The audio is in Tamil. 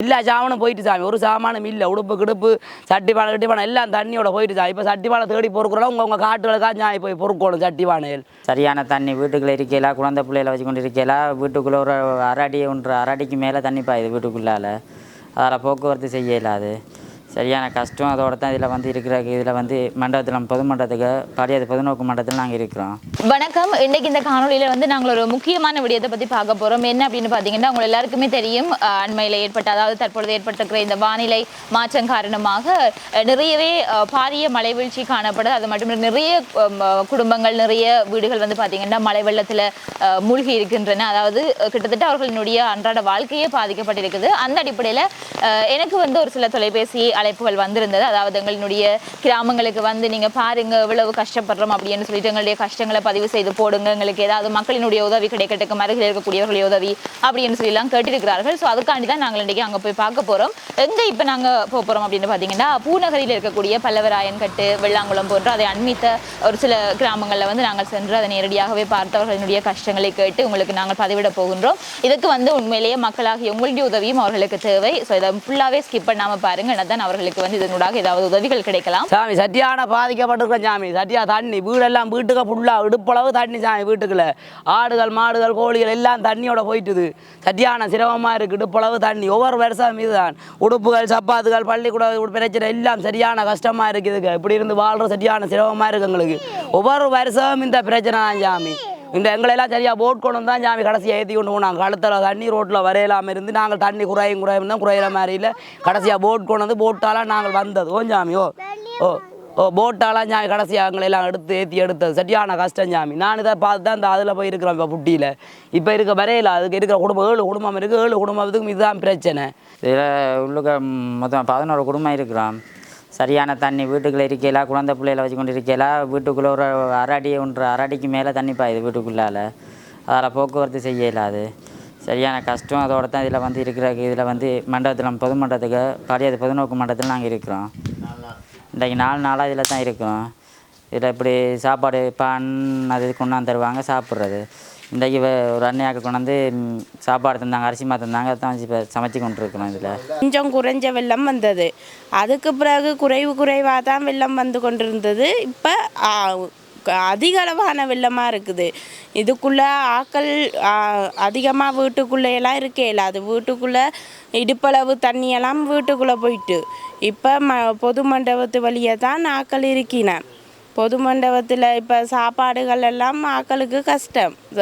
எல்லா சாமானும் போயிட்டு சாமி ஒரு சாமானும் இல்லை உடுப்பு கிடுப்பு சட்டி கட்டிப்பானை கட்டி எல்லாம் தண்ணியோட போயிட்டு சாமி இப்போ சட்டி தேடி பொறுக்கிறோம் உங்கள் உங்கள் காட்டுகளுக்கா சாமி போய் பொறுக்கணும் சட்டிப்பானையில் சரியான தண்ணி வீட்டுக்குள்ளே இருக்கையில குழந்தை பிள்ளையில வச்சு கொண்டு இருக்கையில வீட்டுக்குள்ளே ஒரு அரடி ஒன்று அரடிக்கு மேலே தண்ணி பாயுது வீட்டுக்குள்ளால் அதில் போக்குவரத்து செய்ய இல்லாது சரியான கஷ்டம். அதோட தான் இதில் வந்து இருக்கிற இதில் வந்து மண்டபத்தில் பொது மண்டபத்துக்கு படியாத பொதுநோக்கு மண்டபத்தில் நாங்கள் இருக்கிறோம். வணக்கம். இன்னைக்கு இந்த காணொளியில வந்து நாங்கள் ஒரு முக்கியமான விடயத்தை பத்தி பார்க்க போறோம். என்ன அப்படின்னு பாத்தீங்கன்னா உங்கள் எல்லாருக்குமே தெரியும் அண்மையில் அண்மையில ஏற்பட்ட அதாவது தற்பொழுது ஏற்பட்டிருக்கிற இந்த வானிலை மாற்றம் காரணமாக நிறையவே பாரிய மழை வீழ்ச்சி காணப்படுது. அது மட்டும் நிறைய குடும்பங்கள் நிறைய வீடுகள் வந்து பாத்தீங்கன்னா மழை வெள்ளத்துல மூழ்கி இருக்கின்றன. அதாவது கிட்டத்தட்ட அவர்களினுடைய அன்றாட வாழ்க்கையே பாதிக்கப்பட்டிருக்குது. அந்த அடிப்படையில எனக்கு வந்து ஒரு சில தொலைபேசி அழைப்புகள் வந்திருந்தது. அதாவது எங்களுடைய கிராமங்களுக்கு வந்து நீங்க பாருங்க எவ்வளவு கஷ்டப்படுறோம் அப்படின்னு சொல்லிட்டு எங்களுடைய கஷ்டங்களை பதிவு செய்து போடுங்க. எங்களுக்கு ஏதாவது மக்களினுடைய உதவி கிடைக்கட்டுக்கு அருகில் இருக்கக்கூடியவர்களுடைய உதவி அப்படின்னு சொல்லி எல்லாம் கேட்டிருக்கிறார்கள். ஸோ அதுக்காண்டி தான் நாங்கள் இன்றைக்கி அங்கே போய் பார்க்க போறோம். எங்க இப்போ நாங்க போக போறோம் அப்படின்னு பார்த்தீங்கன்னா பூநகரில் இருக்கக்கூடிய பல்லவராயன் கட்டு வெள்ளாங்குளம் போன்ற அதை அண்மித்த ஒரு சில கிராமங்களில் வந்து நாங்கள் சென்று அதை நேரடியாகவே பார்த்தவர்களினுடைய கஷ்டங்களை கேட்டு உங்களுக்கு நாங்கள் பதிவிட போகின்றோம். இதுக்கு வந்து உண்மையிலேயே மக்களாகிய உங்களுடைய உதவியும் அவர்களுக்கு தேவை. ஸோ இதை ஃபுல்லாகவே ஸ்கிப் பண்ணாமல் பாருங்க. தான் அவர்களுக்கு வந்து இதனூடாக ஏதாவது உதவிகள் கிடைக்கலாம். சாமி சத்தியான பாதிக்கப்பட்டிருக்கோம் சாமி. சத்தியா தண்ணி வீடெல்லாம் வீட்டுக்கு ஃபுல்லாக இடுப்பளவு தண்ணி சாமி வீட்டுக்குள்ள. ஆடுகள் மாடுகள் கோழிகள் எல்லாம் தண்ணியோட போயிட்டுது. சத்தியான சிரமமாக இருக்குது இடுப்பளவு தண்ணி. ஒவ்வொரு வருஷம் இதுதான். உடுப்புகள் சப்பாத்துகள் பள்ளிக்கூட பிரச்சனை எல்லாம் சரியான கஷ்டமாக இருக்குதுங்க இப்படி இருந்து வாழ்கிற சரியான சிரமமாக இருக்குது எங்களுக்கு. ஒவ்வொரு வருஷம் இந்த பிரச்சனை தான் சாமி. இந்த எங்களெல்லாம் சரியாக போட் கொண்டு வந்து தான் சாமி கடைசியாக ஏற்றி கொண்டு போனாங்க. கழுத்தில் தண்ணி ரோட்டில் வரையலாமல் இருந்து நாங்கள் தண்ணி குறையும் குறையும் தான் குறையிற மாதிரி இல்லை. கடைசியாக போட் கொண்டு வந்து போட்டாலாம் நாங்கள் வந்தது. ஓ சாமி ஓ ஓ ஓ போட்டாலாம் சாமி கடைசியாக எங்களெல்லாம் எடுத்து ஏற்றி எடுத்தது. சரியான கஷ்டம் சாமி. நான் இதை பார்த்து தான் இந்த அதில் போய் இருக்கிறோம் இப்போ புட்டியில். இப்போ இருக்க வரையில அதுக்கு இருக்கிற குடும்பம் ஏழு குடும்பம் இருக்குது ஏழு குடும்பத்துக்கும் இதுதான் பிரச்சனை. இதில் உள்ளுக்க மொத்தம் பதினோரு குடும்பம் இருக்கிறோம் சரியான தண்ணி வீட்டுக்குள்ளே இருக்கையில குழந்தை பிள்ளையில வச்சு கொண்டு இருக்கையில வீட்டுக்குள்ளே ஒரு அரை ஒன்று அரை மேலே தண்ணி பாயுது வீட்டுக்குள்ளால். அதில் போக்குவரத்து செய்ய இல்லாது சரியான கஷ்டம். அதோட தான் இதில் வந்து இருக்கிற இதில் வந்து மண்டபத்தில் பொது மண்டபத்துக்கு பழைய பொதுநோக்கு மண்டபத்தில் நாங்கள் இருக்கிறோம். இன்றைக்கு நாலு நாளாக இதில் தான் இருக்கிறோம் இதில் இப்படி சாப்பாடு பான் அது கொண்டாந்து தருவாங்க சாப்பிட்றது. இன்றைக்கு ஒரு அண்ணையாக்கு கொண்டாந்து சாப்பாடு தந்தாங்க அரிசிமா தந்தாங்க அதான் வச்சு இப்போ சமைச்சு கொண்டு இருக்கிறோம் இதில். கொஞ்சம் குறைஞ்ச வெள்ளம் வந்தது. அதுக்கு பிறகு குறைவு குறைவாக தான் வெள்ளம் வந்து கொண்டிருந்தது. இப்போ அதிக அளவான வெள்ளமாக இருக்குது. இதுக்குள்ளே ஆக்கள் அதிகமாக வீட்டுக்குள்ளேயெல்லாம் இருக்கே இல்லை. அது வீட்டுக்குள்ளே இடுப்பளவு தண்ணியெல்லாம் வீட்டுக்குள்ளே போயிட்டு இப்போ ம பொது மண்டபத்து வழியே தான் ஆக்கள் இருக்கின. பொது மண்டபத்தில் இப்போ சாப்பாடுகள் எல்லாம் ஆக்களுக்கு கஷ்டம்.